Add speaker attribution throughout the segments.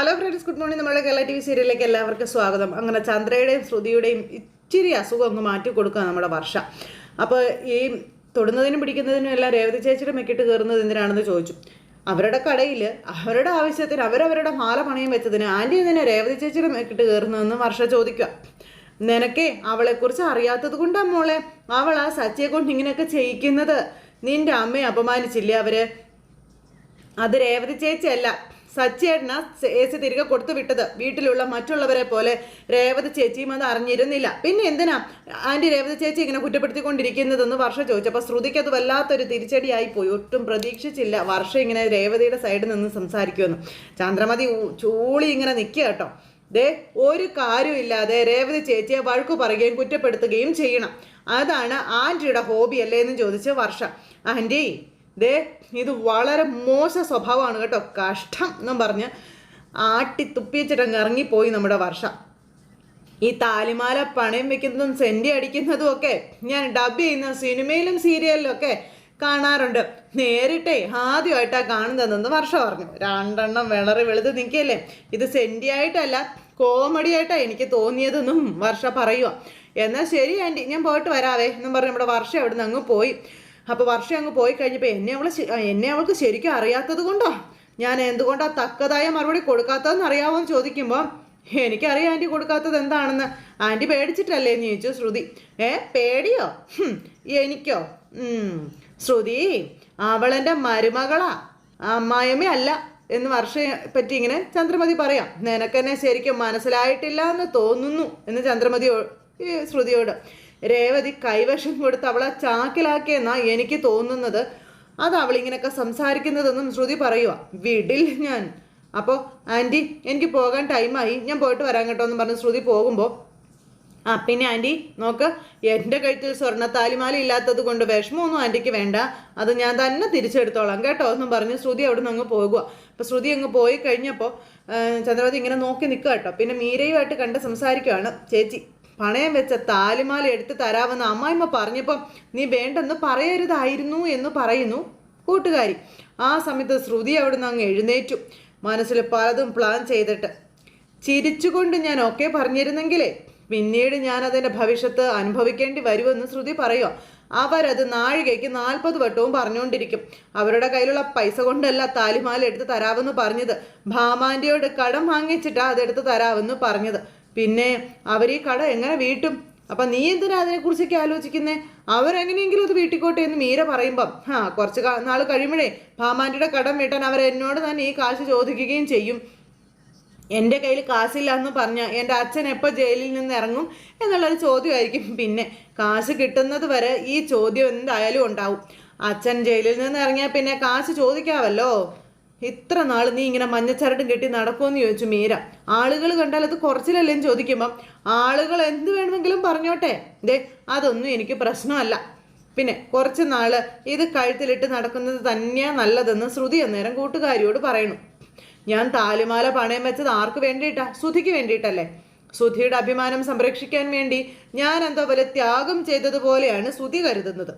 Speaker 1: Hello friends good morning നമ്മുടെ Kerala T V സീരിയലിലേക്ക് എല്ലാവർക്കും സ്വാഗതം. അങ്ങനെ ചന്ദ്രയുടെയും ശ്രുതിയുടെയും ഇച്ചിരി അസുഖം ഒന്ന് മാറ്റി കൊടുക്കുക നമ്മുടെ വർഷ. അപ്പോൾ ഈ തൊടുന്നതിനും പിടിക്കുന്നതിനും എല്ലാം രേവതി ചേച്ചിയുടെ മെക്കിട്ട് കയറുന്നത് എന്തിനാണെന്ന് ചോദിച്ചു. അവരുടെ കടയിൽ അവരുടെ ആവശ്യത്തിന് അവരവരുടെ മാല പണയം വെച്ചതിന് ആന്റി എന്തിനാ രേവതി ചേച്ചിയുടെ മെക്കിട്ട് കയറുന്നതെന്ന് വർഷ ചോദിക്കുക. നിനക്കേ അവളെക്കുറിച്ച് അറിയാത്തത് കൊണ്ടാ മോളെ? അവൾ ആ സച്ചിയെ കൊണ്ട് ഇങ്ങനെയൊക്കെ ചെയ്യിക്കുന്നത്. നിന്റെ അമ്മയെ അപമാനിച്ചില്ലേ അവർ? അത് രേവതി ചേച്ചിയല്ല. സച്ചേട്ടന എ സി തിരികെ കൊടുത്തു വിട്ടത്. വീട്ടിലുള്ള മറ്റുള്ളവരെ പോലെ രേവതി ചേച്ചിയും അത് അറിഞ്ഞിരുന്നില്ല. പിന്നെ എന്തിനാ ആന്റി രേവതി ചേച്ചി ഇങ്ങനെ കുറ്റപ്പെടുത്തിക്കൊണ്ടിരിക്കുന്നതെന്ന് വർഷ ചോദിച്ചപ്പോൾ ശ്രുതിക്ക് അത് വല്ലാത്തൊരു തിരിച്ചടിയായി പോയി. ഒട്ടും പ്രതീക്ഷിച്ചില്ല വർഷ ഇങ്ങനെ രേവതിയുടെ സൈഡിൽ നിന്ന് സംസാരിക്കുമെന്ന്. ചന്ദ്രമതി ചൂളി ഇങ്ങനെ നിൽക്കുക കേട്ടോ. ദേ ഒരു കാര്യമില്ലാതെ രേവതി ചേച്ചിയെ വഴക്കു പറയുകയും കുറ്റപ്പെടുത്തുകയും ചെയ്യണം. അതാണ് ആന്റിയുടെ ഹോബി അല്ലേ എന്ന് ചോദിച്ച് വർഷ. ആന്റി ദേ ഇത് വളരെ മോശ സ്വഭാവമാണ് കേട്ടോ. കഷ്ടം എന്നും പറഞ്ഞ് ആട്ടി തുപ്പിച്ചിട്ടങ്ങ് ഇറങ്ങിപ്പോയി നമ്മുടെ വർഷ. ഈ താലിമാല പണയം വെക്കുന്നതും സെന്റി അടിക്കുന്നതും ഒക്കെ ഞാൻ ഡബ് ചെയ്യുന്ന സിനിമയിലും സീരിയലിലും ഒക്കെ കാണാറുണ്ട്. നേരിട്ടേ ആദ്യമായിട്ടാണ് കാണുന്നതെന്ന് വർഷ പറഞ്ഞു. രണ്ടെണ്ണം വിളറി വെളുത്ത് നിൽക്കല്ലേ ഇത് സെന്റി ആയിട്ടല്ല കോമഡി ആയിട്ടാണ് എനിക്ക് തോന്നിയതെന്നും വർഷ പറയുക എന്നാൽ ശരി ആന്റി ഞാൻ പോയിട്ട് വരാവേ എന്നും പറഞ്ഞ് നമ്മുടെ വർഷ അവിടെ നിന്ന് അങ്ങ് പോയി. അപ്പോൾ വർഷം അങ്ങ് പോയി കഴിഞ്ഞപ്പോൾ എന്നെ അവൾ എന്നെ അവൾക്ക് ശരിക്കും അറിയാത്തത് കൊണ്ടോ? ഞാൻ എന്തുകൊണ്ടാണ് തക്കതായ മറുപടി കൊടുക്കാത്തതെന്ന് അറിയാമോ എന്ന് ചോദിക്കുമ്പോൾ എനിക്കറിയാം ആന്റി കൊടുക്കാത്തത് എന്താണെന്ന്. ആന്റി പേടിച്ചിട്ടല്ലേ എന്ന് ചോദിച്ചു ശ്രുതി. ഏ പേടിയോ? എനിക്കോ? ശ്രുതി അവളെന്റെ മരുമകളാ. അമ്മായമ്മ അല്ല എന്ന് വർഷയെ പറ്റി ഇങ്ങനെ ചന്ദ്രമതി പറയാം. നിനക്കെന്നെ ശരിക്കും മനസ്സിലായിട്ടില്ല എന്ന് തോന്നുന്നു എന്ന് ചന്ദ്രമതി ശ്രുതിയോട്. രേവതി കൈവശം കൊടുത്ത് അവളെ ചാക്കിലാക്കിയെന്നാ എനിക്ക് തോന്നുന്നത്. അത് അവളിങ്ങനെയൊക്കെ സംസാരിക്കുന്നതെന്നും ശ്രുതി പറയുക വിടിൽ ഞാൻ. അപ്പോൾ ആന്റി എനിക്ക് പോകാൻ ടൈമായി. ഞാൻ പോയിട്ട് വരാൻ കേട്ടോ എന്ന് പറഞ്ഞ് ശ്രുതി പോകുമ്പോൾ ആ പിന്നെ ആന്റി നോക്ക് എന്റെ കഴുത്തിൽ സ്വർണ താലിമാല ഇല്ലാത്തത് കൊണ്ട് വിഷമമൊന്നും ആന്റിക്ക് വേണ്ട. അത് ഞാൻ തന്നെ തിരിച്ചെടുത്തോളാം കേട്ടോ എന്നും പറഞ്ഞ് ശ്രുതി അവിടെ നിന്ന് അങ്ങ് പോകുക അപ്പോൾ ശ്രുതി അങ്ങ് പോയി കഴിഞ്ഞപ്പോൾ ചന്ദ്രവതി ഇങ്ങനെ നോക്കി നിൽക്കുക കേട്ടോ. പിന്നെ മീരയുമായിട്ട് കണ്ട് സംസാരിക്കുകയാണ് ചേച്ചി. പണയം വെച്ച താലിമാല എടുത്ത് തരാമെന്ന് അമ്മായിമ്മ പറഞ്ഞപ്പം നീ വേണ്ടെന്ന് പറയരുതായിരുന്നു എന്ന് പറയുന്നു കൂട്ടുകാരി. ആ സമയത്ത് ശ്രുതി അവിടെ നിന്ന് അങ്ങ് എഴുന്നേറ്റു. മനസ്സിൽ പലതും പ്ലാൻ ചെയ്തിട്ട്. ചിരിച്ചുകൊണ്ട് ഞാൻ ഒക്കെ പറഞ്ഞിരുന്നെങ്കിലേ പിന്നീട് ഞാൻ അതിന്റെ ഭവിഷ്യത്ത് അനുഭവിക്കേണ്ടി വരുമെന്ന് ശ്രുതി പറയുക അവരത് നാഴികയ്ക്ക് നാൽപ്പത് വട്ടവും പറഞ്ഞുകൊണ്ടിരിക്കും. അവരുടെ കയ്യിലുള്ള പൈസ കൊണ്ടല്ല താലിമാല എടുത്ത് തരാമെന്ന് പറഞ്ഞത്. ഭാമാന്റെയോട് കടം വാങ്ങിച്ചിട്ടാണ് അതെടുത്ത് തരാമെന്ന് പറഞ്ഞത്. പിന്നെ അവർ ഈ കട എങ്ങനെ വീട്ടും? അപ്പം നീ എന്തിനാ അതിനെക്കുറിച്ചൊക്കെ ആലോചിക്കുന്നേ? അവരെങ്ങനെയെങ്കിലും അത് വീട്ടിക്കോട്ടെ എന്ന് മീര പറയുമ്പം ആ കുറച്ച് നാൾ കഴിയുമ്പോഴേ ഭാമാന്റെ കടം വീട്ടാൻ അവർ എന്നോട് തന്നെ ഈ കാശ് ചോദിക്കുകയും ചെയ്യും. എന്റെ കയ്യിൽ കാശില്ല എന്ന് പറഞ്ഞാൽ എന്റെ അച്ഛൻ എപ്പോൾ ജയിലിൽ നിന്ന് ഇറങ്ങും എന്നുള്ളൊരു ചോദ്യമായിരിക്കും. പിന്നെ കാശ് കിട്ടുന്നത് വരെ ഈ ചോദ്യം എന്തായാലും ഉണ്ടാവും. അച്ഛൻ ജയിലിൽ നിന്ന് ഇറങ്ങിയാൽ പിന്നെ കാശ് ചോദിക്കാവല്ലോ. ഇത്ര നാൾ നീ ഇങ്ങനെ മഞ്ഞച്ചരടും കെട്ടി നടക്കുമെന്ന് ചോദിച്ചു മീര. ആളുകൾ കണ്ടാൽ അത് കുറച്ചിലല്ലേന്ന് ചോദിക്കുമ്പം ആളുകൾ എന്ത് വേണമെങ്കിലും പറഞ്ഞോട്ടെ. ദേ അതൊന്നും എനിക്ക് പ്രശ്നമല്ല. പിന്നെ കുറച്ച് നാൾ ഇത് കഴുത്തിലിട്ട് നടക്കുന്നത് തന്നെയാ നല്ലതെന്ന് ശ്രുതി അന്നേരം കൂട്ടുകാരിയോട് പറയുന്നു. ഞാൻ താലിമാല പണയം വെച്ചത് ആർക്ക് വേണ്ടിയിട്ടാ? ശ്രുതിക്ക് വേണ്ടിയിട്ടല്ലേ? ശ്രുതിയുടെ അഭിമാനം സംരക്ഷിക്കാൻ വേണ്ടി ഞാൻ എന്തോ പോലെ ത്യാഗം ചെയ്തതുപോലെയാണ് ശ്രുതി കരുതുന്നത്.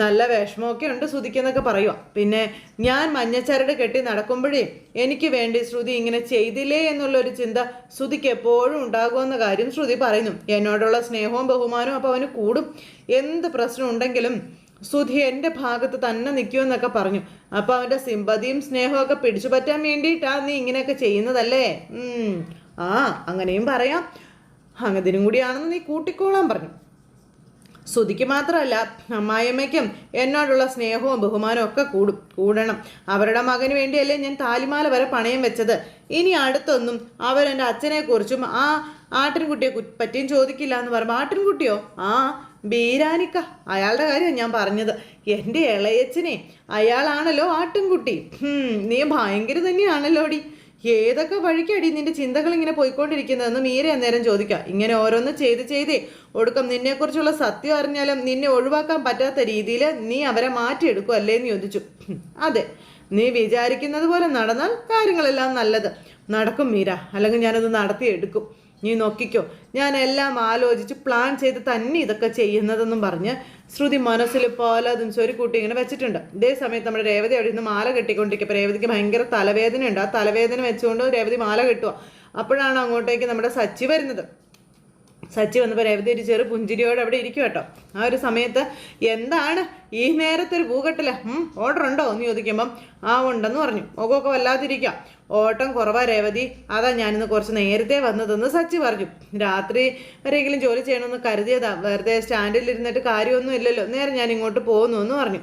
Speaker 1: നല്ല വിഷമമൊക്കെ ഉണ്ട് ശ്രുതിക്കെന്നൊക്കെ പറയുക പിന്നെ ഞാൻ മഞ്ഞച്ചരട് കെട്ടി നടക്കുമ്പോഴേ എനിക്ക് വേണ്ടി ശ്രുതി ഇങ്ങനെ ചെയ്തില്ലേ എന്നുള്ളൊരു ചിന്ത ശ്രുതിക്ക് എപ്പോഴും ഉണ്ടാകുമെന്ന കാര്യം ശ്രുതി പറയുന്നു. എന്നോടുള്ള സ്നേഹവും ബഹുമാനവും അപ്പോൾ അവന് കൂടും. എന്ത് പ്രശ്നം ഉണ്ടെങ്കിലും സുധി എന്റെ ഭാഗത്ത് തന്നെ നിൽക്കുമെന്നൊക്കെ പറഞ്ഞു. അപ്പോൾ അവന്റെ സിമ്പതിയും സ്നേഹവും ഒക്കെ പിടിച്ചു പറ്റാൻ വേണ്ടിയിട്ടാണ് നീ ഇങ്ങനെയൊക്കെ ചെയ്യുന്നതല്ലേ? ആ അങ്ങനെയും പറയാം. അങ്ങതിനും കൂടിയാണെന്ന് നീ കൂട്ടിക്കോളാൻ പറഞ്ഞു. ശ്രുതിക്ക് മാത്രമല്ല അമ്മായിയമ്മയ്ക്കും എന്നോടുള്ള സ്നേഹവും ബഹുമാനവും ഒക്കെ കൂടും കൂടണം. അവരുടെ മകന് വേണ്ടിയല്ലേ ഞാൻ താലിമാല വരെ പണയം വെച്ചത്. ഇനി അടുത്തൊന്നും അവരെന്റെ അച്ഛനെക്കുറിച്ചും ആ ആട്ടിൻകുട്ടിയെ പറ്റിയും ചോദിക്കില്ല എന്ന് പറയുമ്പോൾ ആട്ടിൻകുട്ടിയോ? ആ ബീരാനിക്ക. അയാളുടെ കാര്യം ഞാൻ പറഞ്ഞത്. എന്റെ ഇളയച്ചനെ അയാളാണല്ലോ ആട്ടിൻകുട്ടി. നീ ഭയങ്കര തന്നെയാണല്ലോടി. ഏതൊക്കെ വഴിക്കടി നിന്റെ ചിന്തകൾ ഇങ്ങനെ പോയിക്കൊണ്ടിരിക്കുന്നതെന്ന് മീര അന്നേരം ചോദിക്കാം. ഇങ്ങനെ ഓരോന്ന് ചെയ്ത് ചെയ്തേ ഒടുക്കം നിന്നെക്കുറിച്ചുള്ള സത്യം അറിഞ്ഞാലും നിന്നെ ഒഴിവാക്കാൻ പറ്റാത്ത രീതിയിൽ നീ അവരെ മാറ്റിയെടുക്കും അല്ലേ എന്ന് ചോദിച്ചു. അതെ നീ വിചാരിക്കുന്നത് പോലെ നടന്നാൽ കാര്യങ്ങളെല്ലാം നല്ലത്. നടക്കും മീര. അല്ലെങ്കിൽ ഞാനത് നടത്തിയെടുക്കും. നീ നോക്കിക്കോ. ഞാൻ എല്ലാം ആലോചിച്ച് പ്ലാൻ ചെയ്ത് തന്നെ ഇതൊക്കെ ചെയ്യുന്നതെന്നും പറഞ്ഞ് ശ്രുതി മനസ്സിൽ പോലെ അതും ഒരു കൂട്ടി ഇങ്ങനെ വെച്ചിട്ടുണ്ട്. ഇതേ സമയത്ത് നമ്മുടെ രേവതി അവിടെ നിന്ന് മാല കെട്ടിക്കൊണ്ടിരിക്കും അപ്പോൾ രേവതിക്ക് ഭയങ്കര തലവേദന ഉണ്ട് ആ തലവേദന വെച്ചുകൊണ്ട് രേവതി മാല കെട്ടുക അപ്പോഴാണ് അങ്ങോട്ടേക്ക് നമ്മുടെ സച്ചി വരുന്നത്. സച്ചി വന്നപ്പോൾ രേവതി ഒരു ചെറു പുഞ്ചിരിയോടെ അവിടെ ഇരിക്കും കേട്ടോ. ആ ഒരു സമയത്ത് എന്താണ് ഈ നേരത്തെ ഒരു പൂകെട്ടില്ല ഓർഡർ ഉണ്ടോ എന്ന് ചോദിക്കുമ്പം ആ ഉണ്ടെന്ന് പറഞ്ഞു. മുഖമൊക്കെ വല്ലാതിരിക്കാം. ഓട്ടം കുറവാ രേവതി. അതാ ഞാനിന്ന് കുറച്ച് നേരത്തെ വന്നതെന്ന് സച്ചി പറഞ്ഞു. രാത്രി വരെയെങ്കിലും ജോലി ചെയ്യണമെന്ന് കരുതിയതാ. വെറുതെ സ്റ്റാൻഡിൽ ഇരുന്നിട്ട് കാര്യമൊന്നും ഇല്ലല്ലോ. നേരെ ഞാൻ ഇങ്ങോട്ട് പോകുന്നു എന്ന് പറഞ്ഞു.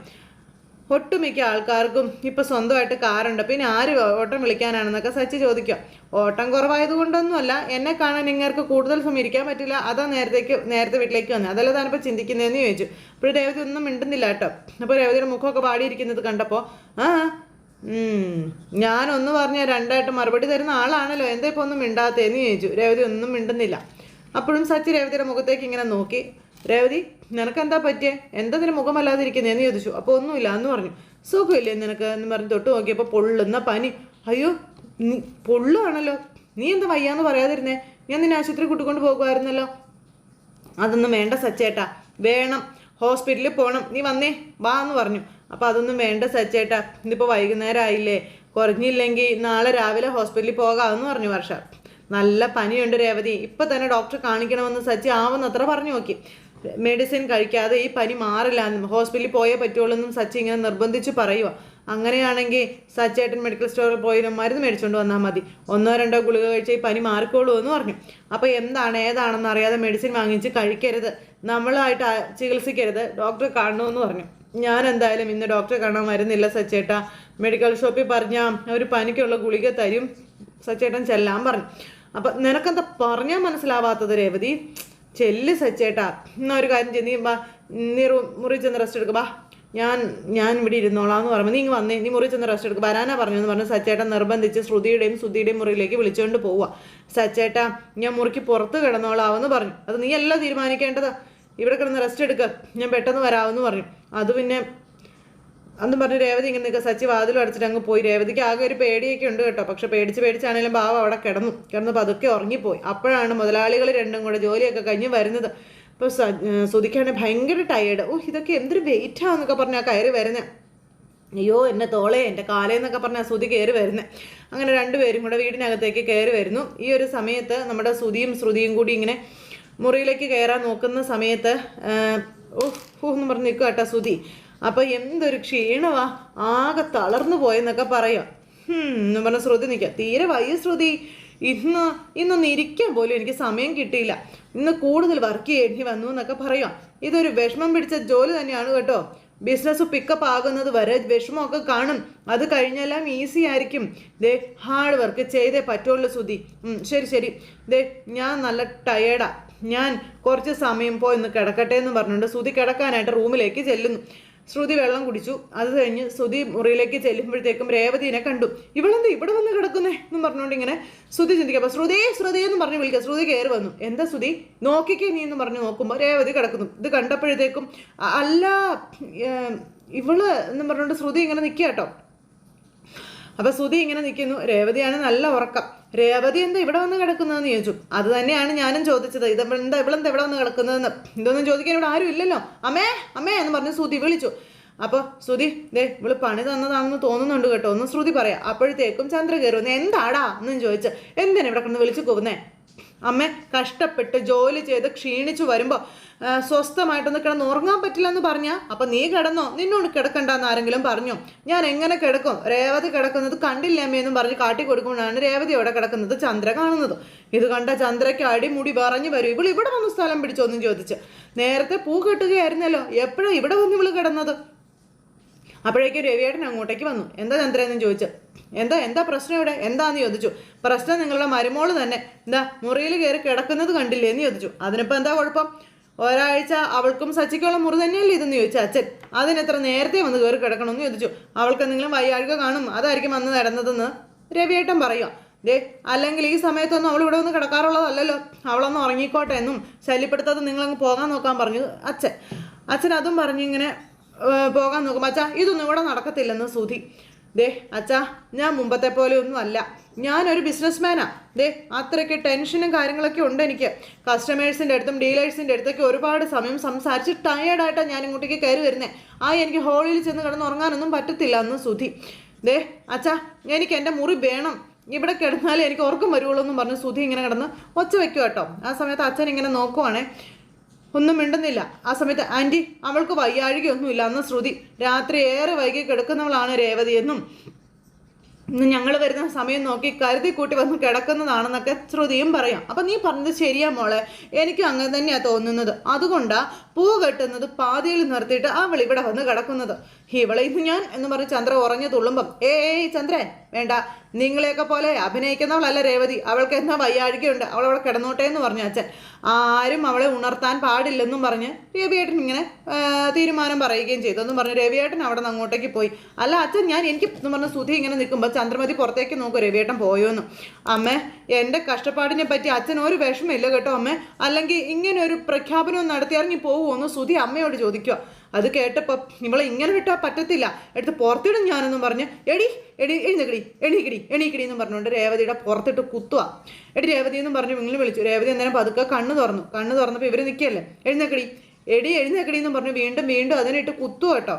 Speaker 1: ഒട്ടുമിക്ക ആൾക്കാർക്കും ഇപ്പം സ്വന്തമായിട്ട് കാറുണ്ട്. പിന്നെ ആര് ഓട്ടം വിളിക്കാനാണെന്നൊക്കെ സച്ചി ചോദിക്കുക ഓട്ടം കുറവായതുകൊണ്ടൊന്നുമല്ല എന്നെ കാണാൻ നിങ്ങൾക്ക് കൂടുതൽ സമയം ഇരിക്കാൻ പറ്റില്ല. അതാ നേരത്തേക്ക് നേരത്തെ വീട്ടിലേക്ക് വന്നത് അതല്ല താനിപ്പോൾ ചിന്തിക്കുന്നതെന്ന് ചോദിച്ചു. അപ്പോൾ രേവതി ഒന്നും മിണ്ടുന്നില്ല കേട്ടോ. അപ്പോൾ രേവതിയുടെ മുഖമൊക്കെ പാടിയിരിക്കുന്നത് കണ്ടപ്പോൾ ആ ഞാനൊന്ന് പറഞ്ഞ രണ്ടായിട്ട് മറുപടി തരുന്ന ആളാണല്ലോ. എന്താ ഇപ്പോൾ ഒന്നും മിണ്ടാത്തതെന്ന് ചോദിച്ചു. രേവതി ഒന്നും മിണ്ടുന്നില്ല. അപ്പോഴും സച്ചി രേവതിയുടെ മുഖത്തേക്ക് ഇങ്ങനെ നോക്കി. രേവതി നിനക്കെന്താ പറ്റിയേ? എന്താ മുഖമല്ലാതിരിക്കുന്നത് എന്ന് ചോദിച്ചു. അപ്പോൾ ഒന്നുമില്ല എന്ന് പറഞ്ഞു. സുഖമില്ലേ നിനക്ക്? എന്ന് പറഞ്ഞ് തൊട്ട് നോക്കിയപ്പോൾ പൊള്ളുന്ന പനി. അയ്യോ നീ പൊള്ളുവാണല്ലോ. നീ എന്താ വയ്യാന്ന് പറയാതിരുന്നേ? ഞാൻ നിന്നെ ആശുപത്രി കൂട്ടിക്കൊണ്ട് പോകുമായിരുന്നല്ലോ അതൊന്നും വേണ്ട സച്ചേട്ടാ. വേണം. ഹോസ്പിറ്റലിൽ പോകണം നീ വന്നേ. വാ എന്ന് പറഞ്ഞു. അപ്പോൾ അതൊന്നും വേണ്ട സച്ചേട്ടാ. ഇതിപ്പോൾ വൈകുന്നേരം ആയില്ലേ. കുറഞ്ഞില്ലെങ്കിൽ നാളെ രാവിലെ ഹോസ്പിറ്റലിൽ പോകാമെന്ന് പറഞ്ഞു വർഷ. നല്ല പനിയുണ്ട് രേവതി. ഇപ്പം തന്നെ ഡോക്ടർ കാണിക്കണമെന്ന് സച്ചി ആവുന്നത്ര പറഞ്ഞു നോക്കി. മെഡിസിൻ കഴിക്കാതെ ഈ പനി മാറില്ല ഹോസ്പിറ്റലിൽ പോയേ പറ്റുള്ളൂ എന്നും സച്ചി ഇങ്ങനെ നിർബന്ധിച്ച് പറയുക അങ്ങനെയാണെങ്കിൽ സച്ചേട്ടൻ മെഡിക്കൽ സ്റ്റോറിൽ പോയി മരുന്ന് മേടിച്ചുകൊണ്ട് വന്നാൽ മതി. ഒന്നോ രണ്ടോ ഗുളിക കഴിച്ചാൽ ഈ പനി മാറിക്കോളൂ എന്ന് പറഞ്ഞു. അപ്പോൾ എന്താണ് ഏതാണെന്ന് അറിയാതെ മെഡിസിൻ വാങ്ങിച്ച് കഴിക്കരുത്. നമ്മളായിട്ട് ചികിത്സിക്കരുത്. ഡോക്ടറെ കാണണമെന്ന് പറഞ്ഞു. ഞാൻ എന്തായാലും ഇന്ന് ഡോക്ടറെ കാണാൻ വരുന്നില്ല സച്ചേട്ട. മെഡിക്കൽ ഷോപ്പിൽ പറഞ്ഞാൽ ഒരു പനിക്കുള്ള ഗുളിക തരും. സച്ചേട്ടൻ ചെല്ലാൻ പറഞ്ഞു. അപ്പം നിനക്കെന്താ പറഞ്ഞാൽ മനസ്സിലാവാത്തത് രേവതി? ചെല്ല് സച്ചേട്ടാ എന്നാ കാര്യം ചെയ്ത് നീ ബാ നീ മുറി ചെന്ന് റെസ്റ്റ് എടുക്കുക ബാ ഞാൻ ഞാൻ ഇവിടെ ഇരുന്നോളാം എന്ന് പറയുമ്പോൾ നീ വന്നേ നീ മുറി ചെന്ന് റെസ്റ്റ് എടുക്കുക വരാനാ പറഞ്ഞു എന്ന് പറഞ്ഞ്. സച്ചേട്ടൻ നിർബന്ധിച്ച് ശ്രുതിയുടെയും ശ്രുതിയുടെയും മുറിയിലേക്ക് വിളിച്ചുകൊണ്ട് പോവുക സച്ചേട്ടാ ഞാൻ മുറിക്ക് പുറത്ത് കിടന്നോളാവെന്ന് പറഞ്ഞു. അത് നീ അല്ല തീരുമാനിക്കേണ്ടത്? ഇവിടെ കിടന്ന് റെസ്റ്റ് എടുക്കുക ഞാൻ പെട്ടെന്ന് വരാമെന്ന് പറഞ്ഞു. അത് പിന്നെ അന്ന് പറഞ്ഞ് രേവതി ഇങ്ങനെ നിൽക്കുക സച്ചി വാതിലും അടച്ചിട്ട് അങ്ങ് പോയി. രേവതിക്ക് ആകെ ഒരു പേടിയൊക്കെ ഉണ്ട് കേട്ടോ. പക്ഷെ പേടിച്ച് പേടിച്ചാണേലും ബാവ അവിടെ കിടന്നു. കിടന്നപ്പോൾ അതൊക്കെ ഉറങ്ങിപ്പോയി. അപ്പോഴാണ് മുതലാളികൾ രണ്ടും കൂടെ ജോലിയൊക്കെ കഴിഞ്ഞ് വരുന്നത്. ഇപ്പോൾ സുതിക്കാണെങ്കിൽ ഭയങ്കര ടയേർഡ് ഓ ഇതൊക്കെ എന്തൊരു വെയിറ്റാന്നൊക്കെ പറഞ്ഞാൽ കയറി വരുന്നത് അയ്യോ എന്റെ തോളെ എന്റെ കാലേ എന്നൊക്കെ പറഞ്ഞാൽ സുതി കയറി വരുന്നത് അങ്ങനെ രണ്ടുപേരും കൂടെ വീടിനകത്തേക്ക് കയറി വരുന്നു. ഈ ഒരു സമയത്ത് നമ്മുടെ സുതിയും ശ്രുതിയും കൂടി ഇങ്ങനെ മുറിയിലേക്ക് കയറാൻ നോക്കുന്ന സമയത്ത് ഓ ഹൂ എന്ന് പറഞ്ഞ് നിൽക്കുക കേട്ടോ സുതി അപ്പോൾ എന്തൊരു ക്ഷീണവാ. ആകെ തളർന്നു പോയെന്നൊക്കെ പറയാം. എന്ന് പറഞ്ഞ ശ്രുതി നിൽക്കുക തീരെ വയ്യ ശ്രുതി. ഇന്ന് ഇന്നൊന്ന് ഇരിക്കാൻ പോലും എനിക്ക് സമയം കിട്ടിയില്ല. ഇന്ന് കൂടുതൽ വർക്ക് ചെയ്യേണ്ടി വന്നു എന്നൊക്കെ പറയാം. ഇതൊരു വിഷമം പിടിച്ച ജോലി തന്നെയാണ് കേട്ടോ. ബിസിനസ് പിക്കപ്പ് ആകുന്നത് വരെ വിഷമമൊക്കെ കാണും. അത് കഴിഞ്ഞെല്ലാം ഈസി ആയിരിക്കും. ദേ ഹാർഡ് വർക്ക് ചെയ്തേ പറ്റുള്ളൂ ശ്രുതി. ഉം, ശരി ശരി. ദേ ഞാൻ നല്ല ടയേർഡാ ഞാൻ കുറച്ച് സമയം പോയി ഒന്ന് കിടക്കട്ടെ എന്ന് പറഞ്ഞുകൊണ്ട് സുധി കിടക്കാനായിട്ട് റൂമിലേക്ക് ചെല്ലുന്നു. ശ്രുതി വെള്ളം കുടിച്ചു. അത് കഴിഞ്ഞ് ശ്രുതി മുറിയിലേക്ക് ചെല്ലുമ്പോഴത്തേക്കും രേവതിനെ കണ്ടു. ഇവളെന്ത് ഇവിടെ വന്ന് കിടക്കുന്നേ? എന്ന് പറഞ്ഞുകൊണ്ട് ഇങ്ങനെ ശ്രുതി ചിന്തിക്കുക. അപ്പോൾ ശ്രുതി ശ്രുതി എന്ന് പറഞ്ഞ് വിളിക്കുക. ശ്രുതി കയറി വന്നു. എന്താ ശ്രുതി? നോക്കിക്കേ നീ എന്ന് പറഞ്ഞ് നോക്കുമ്പോൾ രേവതി കിടക്കുന്നു. ഇത് കണ്ടപ്പോഴത്തേക്കും "അ- അല്ല ഇവൾ എന്ന് പറഞ്ഞുകൊണ്ട് ശ്രുതി ഇങ്ങനെ നിൽക്കുക കേട്ടോ. അപ്പൊ ശ്രുതി ഇങ്ങനെ നിൽക്കുന്നു. രേവതിയാണ് നല്ല ഉറക്കം. രേവതി എന്താ ഇവിടെ വന്ന് കിടക്കുന്നതെന്ന് ചോദിച്ചു. അത് തന്നെയാണ് ഞാനും ചോദിച്ചത്. ഇത് എന്താ ഇവളെന്താ ഇവിടെ വന്ന് കിടക്കുന്നതെന്ന്. ഇതൊന്നും ചോദിക്കാൻ ഇവിടെ ആരും ഇല്ലല്ലോ. അമ്മേ അമ്മേ എന്ന് പറഞ്ഞ് ശ്രുതി വിളിച്ചു. അപ്പോൾ ശ്രുതി ദേ ഇവൾ പണി തന്നതാണെന്ന് തോന്നുന്നുണ്ട് കേട്ടോ. ഒന്ന് ശ്രുതി പറയാം. അപ്പോഴത്തേക്കും ചന്ദ്ര കയറുന്നു എന്താടാ? എന്നും ചോദിച്ചു എന്തിനാ ഇവിടെ കിടന്ന് വിളിച്ചു പോകുന്നേ അമ്മ കഷ്ടപ്പെട്ട് ജോലി ചെയ്ത് ക്ഷീണിച്ചു വരുമ്പോൾ സ്വസ്ഥമായിട്ടൊന്ന് കിടന്ന് ഉറങ്ങാൻ പറ്റില്ല എന്ന് പറഞ്ഞാൽ അപ്പം നീ കിടന്നോ? നിന്നോട് കിടക്കണ്ടെന്ന് ആരെങ്കിലും പറഞ്ഞോ? ഞാൻ എങ്ങനെ കിടക്കും? രേവതി കിടക്കുന്നത് കണ്ടില്ല അമ്മയെന്നും പറഞ്ഞ് കാട്ടി കൊടുക്കുമ്പോഴാണ് രേവതി അവിടെ കിടക്കുന്നത് ചന്ദ്ര കാണുന്നത്. ഇത് കണ്ട ചന്ദ്രയ്ക്ക് അടിമുടി പറഞ്ഞു വരും. ഇവൾ ഇവിടെ വന്ന് സ്ഥലം പിടിച്ചോന്നും ചോദിച്ച്. നേരത്തെ പൂ കെട്ടുകയായിരുന്നല്ലോ. എപ്പോഴും ഇവിടെ വന്ന് ഇവൾ കിടന്നത്? അപ്പോഴേക്കും രവിയേട്ടൻ അങ്ങോട്ടേക്ക് വന്നു. എന്താ ചന്ദ്രയെന്നും ചോദിച്ചു. എന്താ എന്താ പ്രശ്നം ഇവിടെ? എന്താന്ന് ചോദിച്ചു. പ്രശ്നം നിങ്ങളുടെ മരുമോൾ തന്നെ. എന്താ മുറിയിൽ കയറി കിടക്കുന്നത് കണ്ടില്ലേ എന്ന് ചോദിച്ചു. അതിനിപ്പോൾ എന്താ കുഴപ്പം? ഒരാഴ്ച അവൾക്കും സച്ചിക്കുള്ള മുറി തന്നെയല്ലേ ഇതെന്ന് ചോദിച്ചു അച്ഛൻ. അതിനെത്ര നേരത്തെ വന്ന് കയറി കിടക്കണമെന്ന് ചോദിച്ചു. അവൾക്ക് എന്തെങ്കിലും വയ്യാഴ്ക കാണും. അതായിരിക്കും അന്ന് നടന്നതെന്ന് രവിയേട്ടൻ പറയുക ദേ അല്ലെങ്കിൽ ഈ സമയത്തൊന്നും അവൾ ഇവിടെ ഒന്ന് കിടക്കാറുള്ളതല്ലല്ലോ. അവളൊന്ന് ഉറങ്ങിക്കോട്ടെ എന്നും ശല്യപ്പെടുത്താതെ നിങ്ങളങ്ങ് പോകാൻ നോക്കാൻ പറഞ്ഞു അച്ഛൻ. അച്ഛൻ അതും പറഞ്ഞിങ്ങനെ പോകാൻ നോക്കും. അച്ഛാ ഇതൊന്നും ഇവിടെ നടക്കത്തില്ലെന്ന് സുധി ദേ അച്ഛാ ഞാൻ മുമ്പത്തെ പോലെ ഒന്നും അല്ല. ഞാനൊരു ബിസിനസ്മാനാ ദേ അത്രയ്ക്ക് ടെൻഷനും കാര്യങ്ങളൊക്കെ ഉണ്ട് എനിക്ക്. കസ്റ്റമേഴ്സിന്റെ അടുത്തും ഡീലേഴ്സിന്റെ അടുത്തൊക്കെ ഒരുപാട് സമയം സംസാരിച്ച് ടയേർഡായിട്ടാണ് ഞാൻ ഇങ്ങോട്ടേക്ക് കയറി വരുന്നത് ആ എനിക്ക് ഹോളിൽ ചെന്ന് കിടന്ന് ഉറങ്ങാനൊന്നും പറ്റത്തില്ല അന്ന് സുധി ദേ അച്ഛാ എനിക്ക് എന്റെ മുറി വേണം. ഇവിടെ കിടന്നാലേ എനിക്ക് ഉറക്കം വരുവുള്ളൂ എന്നും പറഞ്ഞ് സുധി ഇങ്ങനെ കിടന്ന് ഒച്ച വെക്കും കേട്ടോ ആ സമയത്ത് അച്ഛൻ ഇങ്ങനെ നോക്കുവാണേ. ഒന്നും മിണ്ടുന്നില്ല. ആ സമയത്ത് ആന്റി അവൾക്ക് വയ്യാഴികയൊന്നുമില്ല. അന്ന് ശ്രുതി രാത്രി ഏറെ വൈകി കിടക്കുന്നവളാണ് രേവതി എന്നും ഞങ്ങൾ വരുന്ന സമയം നോക്കി കരുതി കൂട്ടി വന്ന് കിടക്കുന്നതാണെന്നൊക്കെ ശ്രുതിയും പറയാം. അപ്പം നീ പറഞ്ഞത് ശരിയാ മോളെ. എനിക്കും അങ്ങനെ തന്നെയാണ് തോന്നുന്നത്. അതുകൊണ്ടാ പൂ കെട്ടുന്നത് പാതിയിൽ നിർത്തിയിട്ട് അവൾ ഇവിടെ വന്ന് കിടക്കുന്നത്. ഇവളെ ഇന്ന് ഞാൻ എന്ന് പറഞ്ഞ് ചന്ദ്ര ഉറഞ്ഞു തുള്ളുമ്പം ഏയ് ചന്ദ്രൻ വേണ്ട. നിങ്ങളെയൊക്കെ പോലെ അഭിനയിക്കുന്നവളല്ല രേവതി. അവൾക്ക് എന്നാ വയ്യാഴികയുണ്ട്? അവൾ അവിടെ കിടന്നോട്ടെ എന്ന് പറഞ്ഞു അച്ഛൻ. ആരും അവളെ ഉണർത്താൻ പാടില്ലെന്നും പറഞ്ഞ് രവിയേട്ടൻ ഇങ്ങനെ തീരുമാനം പറയുകയും ചെയ്തു. എന്നും പറഞ്ഞു രവിയേട്ടൻ അവിടെ നിന്ന് അങ്ങോട്ടേക്ക് പോയി. അല്ല അച്ഛൻ ഞാൻ എനിക്ക് എന്ന് പറഞ്ഞ സുധി ഇങ്ങനെ നിൽക്കുമ്പോൾ ചന്ദ്രമതി പുറത്തേക്ക് നോക്കും രവിയേട്ടൻ പോയോന്ന്. അമ്മേ എന്റെ കഷ്ടപ്പാടിനെ പറ്റി അച്ഛൻ ഒരു വിഷമമില്ല കേട്ടോ അമ്മേ. അല്ലെങ്കിൽ ഇങ്ങനെ ഒരു പ്രഖ്യാപനം നടത്തി ഇറങ്ങി പോകുമെന്ന് സുധി അമ്മയോട് ചോദിക്കുക അത് കേട്ടപ്പോൾ ഇവളെ ഇങ്ങനെ വിട്ടാൽ പറ്റത്തില്ല. എടുത്ത് പുറത്തിടും ഞാനെന്നും പറഞ്ഞ് എടി എടി എഴുന്നേക്കടി എണീക്കടി എണീക്കടി എന്നും പറഞ്ഞുകൊണ്ട് രേവതിയുടെ പുറത്തിട്ട് കുത്തുക എടി രേവതി എന്നും പറഞ്ഞ് നിങ്ങൾ വിളിച്ചു. രേവതി അന്നേരം പതുക്കെ കണ്ണ് തുറന്നു. കണ്ണ് തുറന്നപ്പോൾ ഇവർ നിൽക്കുകയല്ലേ എഴുന്നേക്കടി എടി എഴുന്നേക്കടി എന്നും പറഞ്ഞു വീണ്ടും വീണ്ടും അതിനിട്ട് കുത്തുക കേട്ടോ.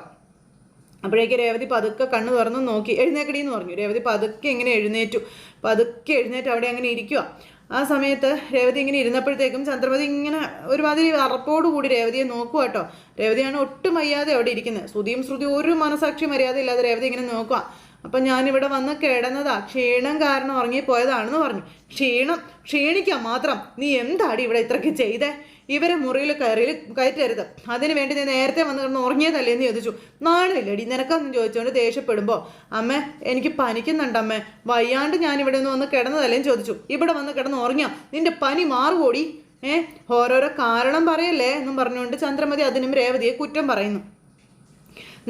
Speaker 1: അപ്പോഴേക്ക് രേവതി പതുക്കെ കണ്ണ് തുറന്നു നോക്കി. എഴുന്നേക്കടി എന്ന് പറഞ്ഞു. രേവതി പതുക്കെ ഇങ്ങനെ എഴുന്നേറ്റു. പതുക്കെ എഴുന്നേറ്റ് അവിടെ അങ്ങനെ ഇരിക്കുക ആ സമയത്ത് രേവതി ഇങ്ങനെ ഇരുന്നപ്പോഴത്തേക്കും ചന്ദ്രമതി ഇങ്ങനെ ഒരുമാതിരി കൂടി രേവതിയെ നോക്കുക കേട്ടോ. രേവതിയാണ് ഒട്ടും വയ്യാതെ അവിടെ ഇരിക്കുന്നത്. ശ്രുതിയും ശ്രുതി ഒരു മനസാക്ഷി മര്യാദ ഇല്ലാതെ രേവതി ഇങ്ങനെ നോക്കുക. അപ്പം ഞാനിവിടെ വന്ന് കിടന്നതാ. ക്ഷീണം കാരണം ഉറങ്ങിപ്പോയതാണെന്ന് പറഞ്ഞു. ക്ഷീണം ക്ഷീണിക്കാൻ മാത്രം. നീ എന്താടി ഇവിടെ ഇത്രയ്ക്ക് ചെയ്തേ? ഇവരെ മുറിയിൽ കയറി കയറ്റരുത്. അതിന് വേണ്ടി നീ നേരത്തെ വന്ന് കിടന്ന് ഉറങ്ങിയതല്ലേ എന്ന് ചോദിച്ചു. നാണമില്ലടി നിനക്കെന്ന് ചോദിച്ചുകൊണ്ട് ദേഷ്യപ്പെടുമ്പോൾ അമ്മ എനിക്ക് പനിക്കുന്നുണ്ട് അമ്മേ. വയ്യാണ്ട് ഞാൻ ഇവിടെ നിന്ന് വന്ന് കിടന്നതല്ലേന്ന് ചോദിച്ചു. ഇവിടെ വന്ന് കിടന്ന് ഉറങ്ങിയോ? നിന്റെ പനി മാറുകൂടി ഏഹ് ഓരോരോ കാരണം പറയല്ലേ എന്നും പറഞ്ഞുകൊണ്ട് ചന്ദ്രമതി അതിനും രേവതിയെ കുറ്റം പറയുന്നു.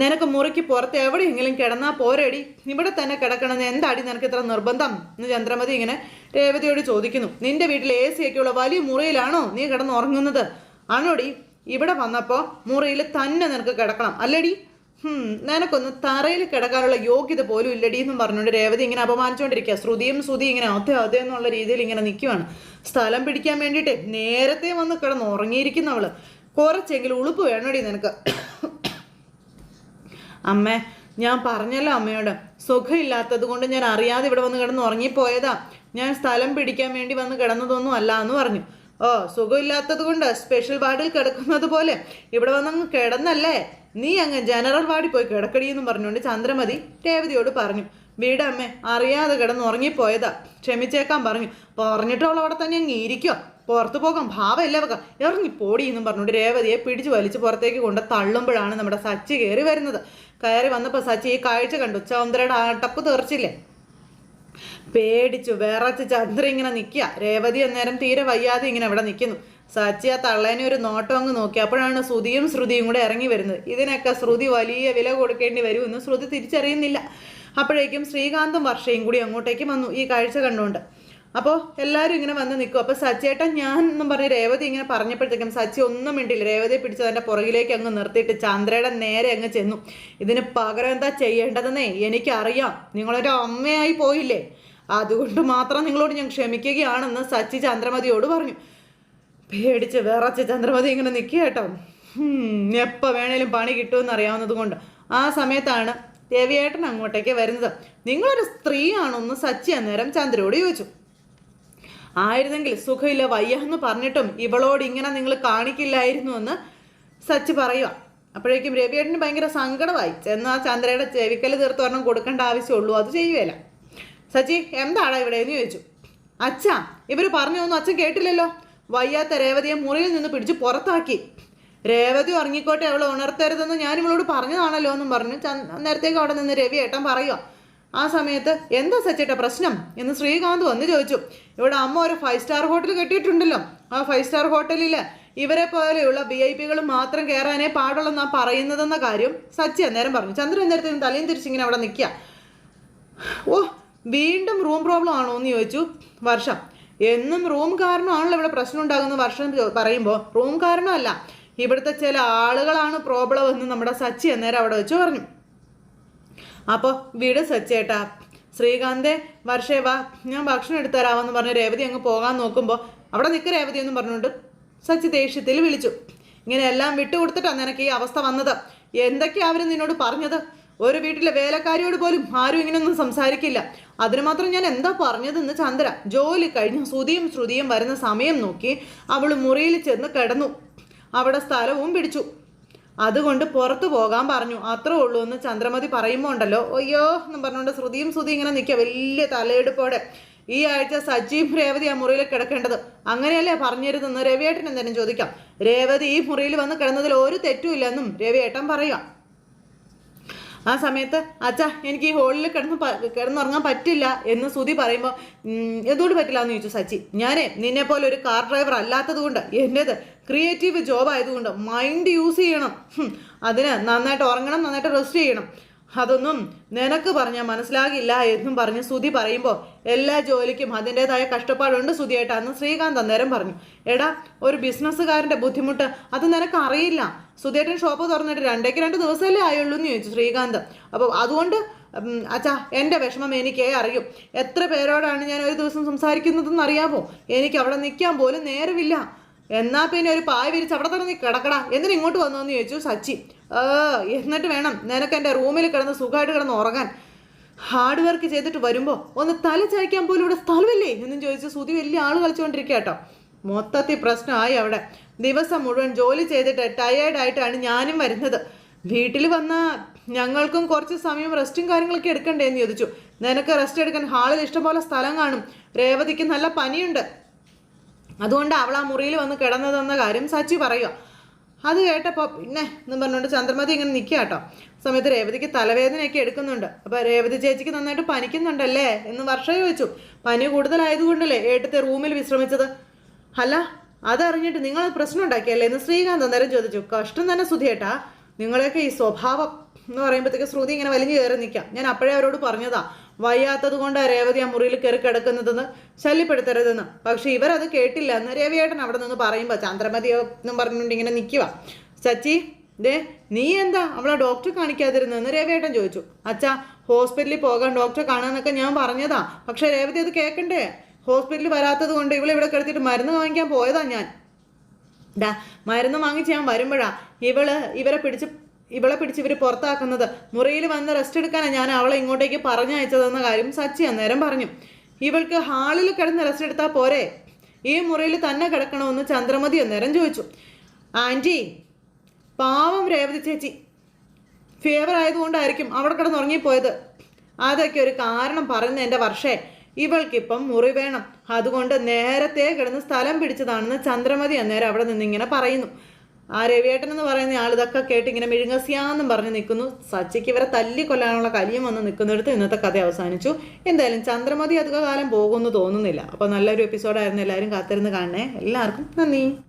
Speaker 1: നിനക്ക് മുറിക്ക് പുറത്ത് എവിടെയെങ്കിലും കിടന്നാൽ പോരടി. ഇവിടെ തന്നെ കിടക്കണമെന്ന് എന്താടി നിനക്ക് ഇത്ര നിർബന്ധം? എന്ന് ചന്ദ്രമതി ഇങ്ങനെ രേവതിയോട് ചോദിക്കുന്നു. നിന്റെ വീട്ടിൽ എ സി ഒക്കെയുള്ള വലിയ മുറിയിലാണോ നീ കിടന്ന് ഉറങ്ങുന്നത് ആണോടി ഇവിടെ വന്നപ്പോൾ മുറിയിൽ തന്നെ നിനക്ക് കിടക്കണം. അല്ലടി നിനക്കൊന്ന് തറയിൽ കിടക്കാനുള്ള യോഗ്യത പോലും ഇല്ലടി എന്നും പറഞ്ഞുകൊണ്ട് രേവതി ഇങ്ങനെ അപമാനിച്ചുകൊണ്ടിരിക്കുക. ശ്രുതിയും ശ്രുതി ഇങ്ങനെ അതെ അതെ എന്നുള്ള രീതിയിൽ ഇങ്ങനെ നിൽക്കുവാണ്. സ്ഥലം പിടിക്കാൻ വേണ്ടിയിട്ട് നേരത്തെ വന്ന് കിടന്ന് ഉറങ്ങിയിരിക്കുന്നവൾ കുറച്ചെങ്കിലും ഉളുപ്പ് വേണോടി നിനക്ക്. അമ്മേ ഞാൻ പറഞ്ഞല്ലോ അമ്മയോട്. സുഖമില്ലാത്തത് കൊണ്ട് ഞാൻ അറിയാതെ ഇവിടെ വന്ന് കിടന്ന് ഉറങ്ങിപ്പോയതാ. ഞാൻ സ്ഥലം പിടിക്കാൻ വേണ്ടി വന്ന് കിടന്നതൊന്നും അല്ല എന്ന് പറഞ്ഞു. ഓ സുഖമില്ലാത്തത് കൊണ്ട് സ്പെഷ്യൽ വാർഡിൽ കിടക്കുന്നത് പോലെ ഇവിടെ വന്നങ്ങ് കിടന്നല്ലേ? നീ അങ്ങ് ജനറൽ വാർഡിൽ പോയി കിടക്കടി എന്നും പറഞ്ഞുകൊണ്ട് ചന്ദ്രമതി രേവതിയോട് പറഞ്ഞു. വീടമ്മേ അറിയാതെ കിടന്ന് ഉറങ്ങിപ്പോയതാ. ക്ഷമിച്ചേക്കാൻ പറഞ്ഞു. പറഞ്ഞിട്ടുള്ള അവിടെ തന്നെ അങ്ങ് ഇരിക്കോ. പുറത്തു പോകാം ഭാവമില്ല വെക്കാം ഇറങ്ങി പോടി എന്നും പറഞ്ഞുകൊണ്ട് രേവതിയെ പിടിച്ചു വലിച്ച് പുറത്തേക്ക് കൊണ്ട് തള്ളുമ്പോഴാണ് നമ്മുടെ സച്ചി കയറി വരുന്നത്. കയറി വന്നപ്പോൾ സച്ചി ഈ കാഴ്ച കണ്ടു. ചന്ദ്രയുടെ ആട്ടപ്പ് തീർച്ചില്ലേ? പേടിച്ചു. വിറച്ച് ചന്ദ്ര ഇങ്ങനെ നിൽക്കുക രേവതി അന്നേരം തീരെ വയ്യാതെ ഇങ്ങനെ ഇവിടെ നിൽക്കുന്നു സച്ചി ആ തള്ളേനെ ഒരു നോട്ടം അങ്ങ് നോക്കി. അപ്പോഴാണ് ശ്രുതിയും ശ്രുതിയും കൂടെ ഇറങ്ങി വരുന്നത്. ഇതിനൊക്കെ ശ്രുതി വലിയ വില കൊടുക്കേണ്ടി വരുമെന്ന് ശ്രുതി തിരിച്ചറിയുന്നില്ല. അപ്പോഴേക്കും ശ്രീകാന്തും വർഷയും കൂടി അങ്ങോട്ടേക്ക് വന്നു. ഈ കാഴ്ച കണ്ടുകൊണ്ട് അപ്പോൾ എല്ലാവരും ഇങ്ങനെ വന്ന് നിൽക്കും. അപ്പോൾ സച്ചേട്ടൻ ഞാൻ എന്നും പറഞ്ഞ് രേവതി ഇങ്ങനെ പറഞ്ഞപ്പോഴത്തേക്കും സച്ചി ഒന്നും മിണ്ടില്ല രേവതിയെ പിടിച്ച് അതിന്റെ പുറകിലേക്ക് അങ്ങ് നിർത്തിയിട്ട് ചന്ദ്രയുടെ നേരെ അങ്ങ് ചെന്നു. ഇതിന് പകരം എന്താ ചെയ്യേണ്ടതെന്നേ എനിക്കറിയാം. നിങ്ങളൊരു അമ്മയായി പോയില്ലേ? അതുകൊണ്ട് മാത്രം നിങ്ങളോട് ഞാൻ ക്ഷമിക്കുകയാണെന്ന് സച്ചി ചന്ദ്രമതിയോട് പറഞ്ഞു. പേടിച്ച് വിറച്ച് ചന്ദ്രമതി ഇങ്ങനെ നിൽക്കുക കേട്ടോ. എപ്പോൾ വേണേലും പണി കിട്ടുമെന്ന് അറിയാവുന്നത് കൊണ്ട്. ആ സമയത്താണ് രവിയേട്ടൻ അങ്ങോട്ടേക്ക് വരുന്നത്. നിങ്ങളൊരു സ്ത്രീയാണോന്ന് സച്ചി അന്നേരം ചന്ദ്രയോട് ചോദിച്ചു. ആയിരുന്നെങ്കിൽ സുഖമില്ല വയ്യ എന്ന് പറഞ്ഞിട്ടും ഇവളോട് ഇങ്ങനെ നിങ്ങൾ കാണിക്കില്ലായിരുന്നു എന്ന് സച്ച് പറയുക. അപ്പോഴേക്കും രവിയേട്ടന് ഭയങ്കര സങ്കടമായി. എന്നാൽ ചന്ദ്രയുടെ ചെവിക്കൽ തീർത്ത് ഒരെണ്ണം കൊടുക്കേണ്ട ആവശ്യമുള്ളൂ അത് ചെയ്യുകയില്ല സച്ചി എന്താണ് ഇവിടെ എന്ന് ചോദിച്ചു. അച്ഛ ഇവർ പറഞ്ഞൊന്നും അച്ഛൻ കേട്ടില്ലല്ലോ. വയ്യാത്ത രേവതിയെ മുറിയിൽ നിന്ന് പിടിച്ച് പുറത്താക്കി. രേവതി ഉറങ്ങിക്കോട്ടെ അവളെ ഉണർത്തരുതെന്ന് ഞാൻ ഇവളോട് പറഞ്ഞതാണല്ലോ എന്നും പറഞ്ഞു. നേരത്തേക്ക് അവിടെ നിന്ന് രവി ഏട്ടൻ പറയുക ആ സമയത്ത് എന്താ സച്ചേട്ട പ്രശ്നം എന്ന് ശ്രീകാന്ത് വന്ന് ചോദിച്ചു. ഇവിടെ അമ്മ ഒരു ഫൈവ് സ്റ്റാർ ഹോട്ടൽ കെട്ടിയിട്ടുണ്ടല്ലോ. ആ ഫൈവ് സ്റ്റാർ ഹോട്ടലിൽ ഇവരെ പോലെയുള്ള വി ഐ പികൾ മാത്രം കയറാനേ പാടുള്ളെന്നാ പറയുന്നതെന്ന കാര്യം സച്ചി അന്നേരം പറഞ്ഞു. ചന്ദ്രൻ നേരത്തെ തലയും തിരിച്ചിങ്ങനെ അവിടെ നിൽക്കുക ഓ വീണ്ടും റൂം പ്രോബ്ലം ആണോ എന്ന് ചോദിച്ചു വർഷം. എന്നും റൂം കാരണമാണല്ലോ ഇവിടെ പ്രശ്നം ഉണ്ടാകുന്ന വർഷം പറയുമ്പോൾ റൂം കാരണമല്ല. ഇവിടുത്തെ ചില ആളുകളാണ് പ്രോബ്ലം എന്ന് നമ്മുടെ സച്ചി അന്നേരം അവിടെ വെച്ച് പറഞ്ഞു. അപ്പോൾ വീട് സച്ചേട്ടാ. ശ്രീകാന്തെ വർഷേ ഞാൻ ഭക്ഷണം എടുത്തരാമെന്ന് പറഞ്ഞ് രേവതി അങ്ങ് പോകാൻ നോക്കുമ്പോൾ അവിടെ നിൽക്ക് രേവതി എന്ന് പറഞ്ഞുകൊണ്ട് സച്ചി ദേഷ്യത്തിൽ വിളിച്ചു. ഇങ്ങനെയെല്ലാം വിട്ടുകൊടുത്തിട്ടാണ് നിനക്ക് ഈ അവസ്ഥ വന്നത്? എന്തൊക്കെയാ അവർ നിന്നോട് പറഞ്ഞത്? ഒരു വീട്ടിലെ വേലക്കാരിയോട് പോലും ആരും ഇങ്ങനെയൊന്നും സംസാരിക്കില്ല. അതിന് മാത്രം ഞാൻ എന്താ പറഞ്ഞതെന്ന് ചന്ദ്ര. ജോലി കഴിഞ്ഞ് ശ്രുതിയും ശ്രുതിയും വരുന്ന സമയം നോക്കി അവൾ മുറിയിൽ ചെന്ന് കിടന്നു. അവിടെ സ്ഥലവും പിടിച്ചു. അതുകൊണ്ട് പുറത്തു പോകാൻ പറഞ്ഞു. അത്രേ ഉള്ളൂ എന്ന് ചന്ദ്രമതി പറയുമ്പോൾ ഉണ്ടല്ലോ. അയ്യോ എന്ന് പറഞ്ഞുകൊണ്ട് ശ്രുതിയും ശ്രുതി ഇങ്ങനെ നിൽക്കുക. വലിയ തലയെടുപ്പോടെ. ഈ ആഴ്ച സജീവ് രേവതി ആ മുറിയിൽ കിടക്കേണ്ടത്. അങ്ങനെയല്ലേ പറഞ്ഞിരുന്നെന്ന് രവിയേട്ടൻ എന്തെങ്കിലും ചോദിക്കാം. രേവതി ഈ മുറിയിൽ വന്ന് കിടന്നതിൽ ഒരു തെറ്റുമില്ലെന്നും രവിയേട്ടൻ പറയാം ആ സമയത്ത് അച്ഛാ എനിക്ക് ഈ ഹോളിൽ കിടന്ന് കിടന്നുറങ്ങാൻ പറ്റില്ല എന്ന് സുധി പറയുമ്പോൾ എന്തുകൊണ്ട് പറ്റില്ല എന്ന് ചോദിച്ചു സച്ചി. ഞാനേ നിന്നെ പോലെ ഒരു കാർ ഡ്രൈവർ അല്ലാത്തത് കൊണ്ട് എന്റേത് ക്രിയേറ്റീവ് ജോബ് ആയതുകൊണ്ട് മൈൻഡ് യൂസ് ചെയ്യണം. അതിന് നന്നായിട്ട് ഉറങ്ങണം നന്നായിട്ട് റെസ്റ്റ് ചെയ്യണം. അതൊന്നും നിനക്ക് പറഞ്ഞാൽ മനസ്സിലാകില്ല എന്നും പറഞ്ഞ് സുതി പറയുമ്പോൾ എല്ലാ ജോലിക്കും അതിന്റെതായ കഷ്ടപ്പാടുണ്ട് സുതിയായിട്ടാന്ന് ശ്രീകാന്ത് അന്നേരം പറഞ്ഞു. എടാ ഒരു ബിസിനസ്സുകാരന്റെ ബുദ്ധിമുട്ട് അത് നിനക്ക് അറിയില്ല. സുതിയേട്ടൻ ഷോപ്പ് തുറന്നിട്ട് രണ്ടേക്ക് രണ്ട് ദിവസമല്ലേ ആയുള്ളൂ എന്ന് ചോദിച്ചു ശ്രീകാന്ത്. അപ്പോൾ അതുകൊണ്ട് അച്ഛാ എന്റെ വിഷമം എനിക്കേ അറിയും. എത്ര പേരോടാണ് ഞാൻ ഒരു ദിവസം സംസാരിക്കുന്നതെന്ന് അറിയാമോ എനിക്ക് അവിടെ നിൽക്കാൻ പോലും നേരമില്ല. എന്നാൽ പിന്നെ ഒരു പായ വിരിച്ച് അവിടെ തന്നെ കിടക്കടാ. എന്തിനു ഇങ്ങോട്ട് വന്നു എന്ന് ചോദിച്ചു സച്ചി. എന്നിട്ട് വേണം നിനക്ക് എന്റെ റൂമിൽ കിടന്ന് സുഖമായിട്ട് കിടന്ന് ഉറങ്ങാൻ. ഹാർഡ് വർക്ക് ചെയ്തിട്ട് വരുമ്പോൾ ഒന്ന് തല ചായ്ക്കാൻ പോലും ഇവിടെ സ്ഥലമില്ലേ എന്നും ചോദിച്ച് സുതി വലിയ ആൾ കളിച്ചുകൊണ്ടിരിക്കുക കേട്ടോ മൊത്തത്തിൽ പ്രശ്നമായി അവിടെ. ദിവസം മുഴുവൻ ജോലി ചെയ്തിട്ട് ടയേർഡായിട്ടാണ് ഞാനും വരുന്നത്. വീട്ടിൽ വന്ന ഞങ്ങൾക്കും കുറച്ച് സമയം റെസ്റ്റും കാര്യങ്ങളൊക്കെ എടുക്കണ്ടേ എന്ന് ചോദിച്ചു. നിനക്ക് റെസ്റ്റ് എടുക്കാൻ ഹാളിൽ ഇഷ്ടംപോലെ സ്ഥലം കാണും. രേവതിക്ക് നല്ല പനിയുണ്ട്. അതുകൊണ്ട് അവൾ ആ മുറിയിൽ വന്ന് കിടന്നതെന്ന കാര്യം സച്ചി പറയുക അത് കേട്ടപ്പോൾ പിന്നെ എന്നും പറഞ്ഞുകൊണ്ട് ചന്ദ്രമതി ഇങ്ങനെ നിൽക്കുക കേട്ടോ സമയത്ത് രേവതിക്ക് തലവേദനയൊക്കെ എടുക്കുന്നുണ്ട്. അപ്പോൾ രേവതി ചേച്ചിക്ക് നന്നായിട്ട് പനിക്കുന്നുണ്ടല്ലേ എന്ന് വർഷ ചോദിച്ചു. പനി കൂടുതലായതുകൊണ്ടല്ലേ ഏട്ടത്തെ റൂമിൽ വിശ്രമിച്ചത്? അല്ല അതറിഞ്ഞിട്ട് നിങ്ങൾ പ്രശ്നം ഉണ്ടാക്കിയല്ലേ എന്ന് ശ്രീകാന്ത് അന്നേരം ചോദിച്ചു. കഷ്ടം തന്നെ സുധിയേട്ടാ. നിങ്ങളെയൊക്കെ ഈ സ്വഭാവം എന്ന് പറയുമ്പോഴത്തേക്ക് ശ്രുതി ഇങ്ങനെ വലിഞ്ഞു കയറി നിൽക്കാം. ഞാൻ അപ്പോഴേ അവരോട് പറഞ്ഞതാ വയ്യാത്തത് കൊണ്ടാണ് രേവതി ആ മുറിയിൽ കയറി കിടക്കുന്നതെന്ന് ശല്യപ്പെടുത്തരുതെന്ന്. പക്ഷെ ഇവരത് കേട്ടില്ല എന്ന് രവിയേട്ടൻ അവിടെ നിന്ന് പറയുമ്പോൾ ചന്ദ്രമതി എന്നും പറഞ്ഞുകൊണ്ട് ഇങ്ങനെ നിൽക്കുക സച്ചി ദേ നീ എന്താ അവളെ ഡോക്ടറെ കാണിക്കാതിരുന്നെന്ന് രവിയേട്ടൻ ചോദിച്ചു. അച്ഛാ ഹോസ്പിറ്റലിൽ പോകാൻ ഡോക്ടറെ കാണാനൊക്കെ ഞാൻ പറഞ്ഞതാ. പക്ഷെ രേവതി അത് കേൾക്കണ്ടേ ഹോസ്പിറ്റലിൽ വരാത്തത് കൊണ്ട് ഇവളെ ഇവിടെ കിടത്തിയിട്ട് മരുന്ന് വാങ്ങിക്കാൻ പോയതാ ഞാൻ. ഡാ മരുന്ന് വാങ്ങിച്ച് ഞാൻ വരുമ്പോഴാ ഇവൾ ഇവരെ പിടിച്ച് ഇവളെ പിടിച്ച് ഇവർ പുറത്താക്കുന്നത്. മുറിയിൽ വന്ന് റെസ്റ്റ് എടുക്കാനാണ് ഞാൻ അവളെ ഇങ്ങോട്ടേക്ക് പറഞ്ഞയച്ചതെന്ന കാര്യം സച്ചി അന്നേരം പറഞ്ഞു. ഇവൾക്ക് ഹാളിൽ കിടന്ന് റെസ്റ്റ് എടുത്താൽ പോരെ? ഈ മുറിയിൽ തന്നെ കിടക്കണമെന്ന് ചന്ദ്രമതി അന്നേരം ചോദിച്ചു. ആന്റി പാവം രേവതി ചേച്ചി. ഫേവർ ആയതുകൊണ്ടായിരിക്കും അവിടെ കിടന്ന് ഉറങ്ങിപ്പോയത് അതൊക്കെ ഒരു കാരണം പറയുന്ന എന്റെ വർഷേ. ഇവൾക്കിപ്പം മുറി വേണം. അതുകൊണ്ട് നേരത്തെ കിടന്ന് സ്ഥലം പിടിച്ചതാണെന്ന് ചന്ദ്രമതി അന്നേരം അവിടെ നിന്ന് ഇങ്ങനെ പറയുന്നു. ആ രവിയേട്ടൻ എന്ന് പറയുന്ന ആൾ ഇതൊക്കെ കേട്ട് ഇങ്ങനെ മിഴുങ്ങസിയാന്നും പറഞ്ഞ് നിൽക്കുന്നു. സച്ചിക്ക് ഇവരെ തല്ലി തല്ലിക്കൊല്ലാനുള്ള കലിയും വന്ന് നിൽക്കുന്നിടത്ത് ഇന്നത്തെ കഥ അവസാനിച്ചു. എന്തായാലും ചന്ദ്രമതി അധികകാലം പോകുമെന്ന് തോന്നുന്നില്ല. അപ്പോൾ നല്ലൊരു എപ്പിസോഡായിരുന്നു എല്ലാവരും കാത്തിരുന്ന് കാണണേ. എല്ലാവർക്കും നന്ദി.